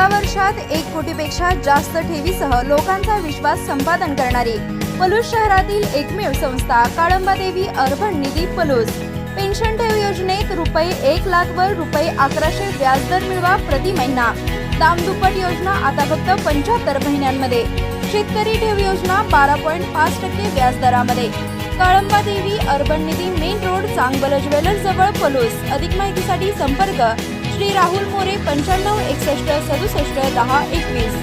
एका वर्षात एक कोटीपेक्षा जास्त ठेवीसह लोकांचा विश्वास संपादन करणारी पलूस शहरातील एकमेव संस्था काळंबादेवी अर्बन निधी पलूस. पेन्शन ठेव योजनेत रुपये एक लाख वर रुपये अकराशे व्याजदर मिळवा प्रति महिना. दामदुप्पट योजना आता फक्त पंच्याहत्तर महिन्यांमध्ये. शेतकरी ठेव योजना बारा पॉईंट पाच टक्के व्याजदरामध्ये. Kalamba Devi urban Nidhi main road Changbal jewellers जवळ पलूस. अधिक माहितीसाठी संपर्क श्री राहुल मोरे पंच्याण्णव एकसष्ट सदुसष्ट दहा एकवीस.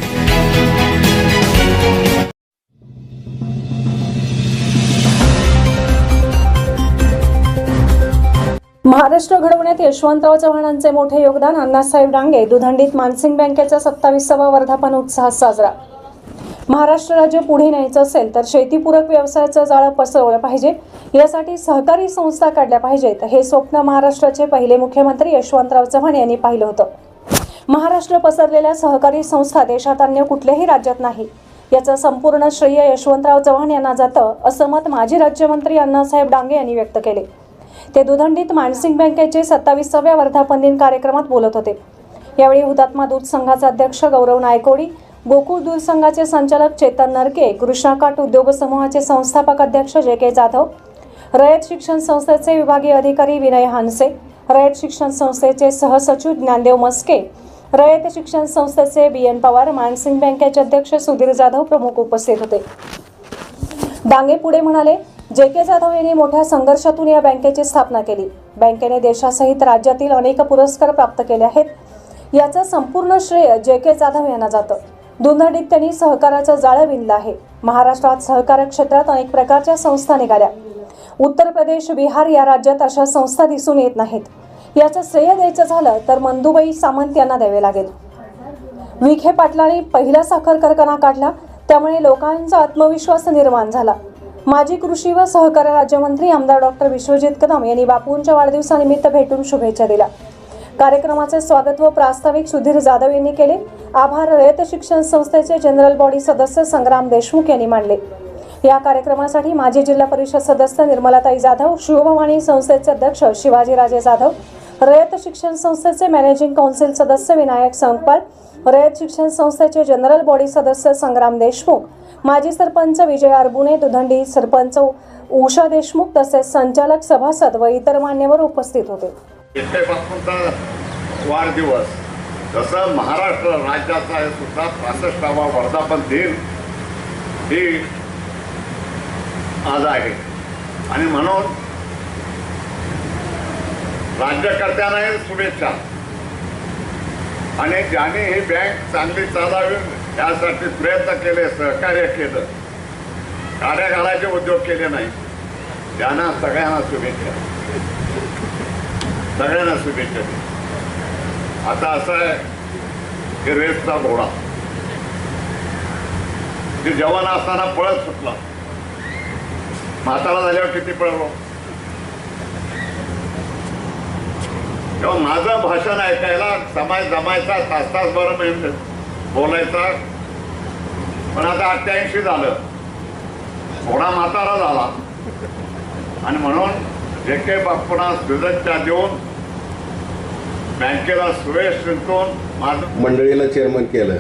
महाराष्ट्र घडवण्यात यशवंतराव चव्हाणांचे मोठे योगदान अण्णासाहेब डांगे दुधंडीत मानसिंग बँकेचा सत्तावीसावा वर्धापन उत्साहात साजरा. महाराष्ट्र राज्य पुढे न्यायचं असेल तर शेतीपूरक व्यवसायाचं जाळं पसरवलं पाहिजे. यासाठी सहकारी संस्था काढल्या पाहिजेत. हे स्वप्न महाराष्ट्राचे पहिले मुख्यमंत्री यशवंतराव चव्हाण यांनी पाहिलं होतं. महाराष्ट्र पसरलेल्या सहकारी संस्था देशात अन्य कुठल्याही राज्यात नाही. याचं संपूर्ण श्रेय यशवंतराव चव्हाण यांना जातं असं मत माजी राज्यमंत्री अण्णासाहेब डांगे यांनी व्यक्त केले. ते दुधंडीत मानसिंग बँकेचे सत्तावीसाव्या वर्धापन दिन कार्यक्रमात बोलत होते. यावेळी हुतात्मा दूध संघाचे अध्यक्ष गौरव नायकोडी गोकुळ दूध संघाचे संचालक चेतन नरके कृष्णाकाठ उद्योग समूहाचे संस्थापक अध्यक्ष जे के जाधव रयत शिक्षण संस्थेचे विभागीय अधिकारी विनय हानसे रयत शिक्षण संस्थेचे सहसचिव ज्ञानदेव मस्के रयत शिक्षण संस्थेचे बी एन पवार मानसिंग बँकेचे अध्यक्ष सुधीर जाधव प्रमुख उपस्थित होते. डांगे पुढे म्हणाले जे के जाधव यांनी मोठ्या संघर्षातून या बँकेची स्थापना केली. बँकेने देशासहित राज्यातील अनेक पुरस्कार प्राप्त केले आहेत. याचं संपूर्ण श्रेय जे के जाधव यांना जातं. दुधंडीत त्यांनी सहकाराचं जाळं विणलं आहे. महाराष्ट्रात सहकार क्षेत्रात अनेक प्रकारच्या संस्था निघाल्या. उत्तर प्रदेश बिहार या राज्यात अशा संस्था दिसून येत नाहीत. याचं श्रेय द्यायचं झालं तर मंदुबाई सामंत यांना द्यावे लागेल. विखे पाटलांनी पहिला साखर कारखाना काढला त्यामुळे लोकांचा आत्मविश्वास निर्माण झाला. माजी कृषी व सहकार राज्यमंत्री आमदार डॉक्टर विश्वजित कदम यांनी बापूंच्या वाढदिवसानिमित्त भेटून शुभेच्छा दिल्या. कार्यक्रमाचे स्वागत व प्रास्ताविक सुधीर जाधव यांनी केले. आभार रयत शिक्षण संस्थेचे जनरल बॉडी सदस्य संग्राम देशमुख यांनी मानले या कार्यक्रमासाठी माजी जिल्हा परिषद सदस्य निर्मलाताई जाधव शिवभवानी संस्थेचे अध्यक्ष शिवाजीराजे जाधव रयत शिक्षण संस्थेचे मॅनेजिंग काउन्सिल सदस्य विनायक संकपाल रयत शिक्षण संस्थेचे जनरल बॉडी सदस्य संग्राम देशमुख माजी सरपंच विजय अरबुने दुधंडी सरपंच उषा देशमुख तसेच संचालक सभासद व इतर मान्यवर उपस्थित होते. वाढदिवस. जसं महाराष्ट्र राज्याचा हे सुद्धा पासष्टावा वर्धापन दिन ही आज आहे. आणि म्हणून राज्यकर्त्यांनाही शुभेच्छा. आणि ज्यांनी ही बँक चांगली चालावी यासाठी प्रयत्न केले सहकार्य केलं कार्यकाळाचे उद्योग केले नाही त्यांना सगळ्यांना शुभेच्छा. सगळ्यांना शुभेच्छा. आता असं आहे की रेसचा घोडा. की जवान असताना पळत सुटला. म्हातारा झाल्यावर किती पळलो? तेव्हा माझं भाषण ऐकायला समाज जमायचा तास तास बरं मिळत बोलायचा. पण आता अठ्ठ्याऐंशी झालं. थोडा म्हातारा झाला. आणि म्हणून जे काही बाप्पणा शुभेच्छा देऊन बँकेला सुरेश मंडळीला चेअरमन केलं.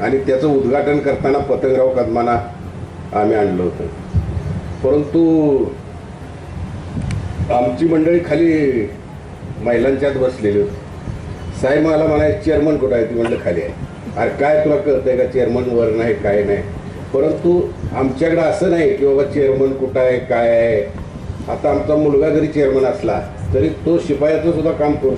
आणि त्याचं उद्घाटन करताना पतंगराव कदमाना आम्ही आणलं होतं. परंतु आमची मंडळी खाली महिलांच्यात बसलेली होती. साहेब मला म्हणाय चेअरमन कुठं आहे? ती म्हणलं खाली आहे. अरे काय तुला कळतंय का? चेअरमन वर नाही काय नाही? परंतु आमच्याकडं असं नाही की बाबा चेअरमन कुठं आहे काय आहे. आता आमचा मुलगा जरी चेअरमन असला तरी तो शिपायाचं सुद्धा काम करू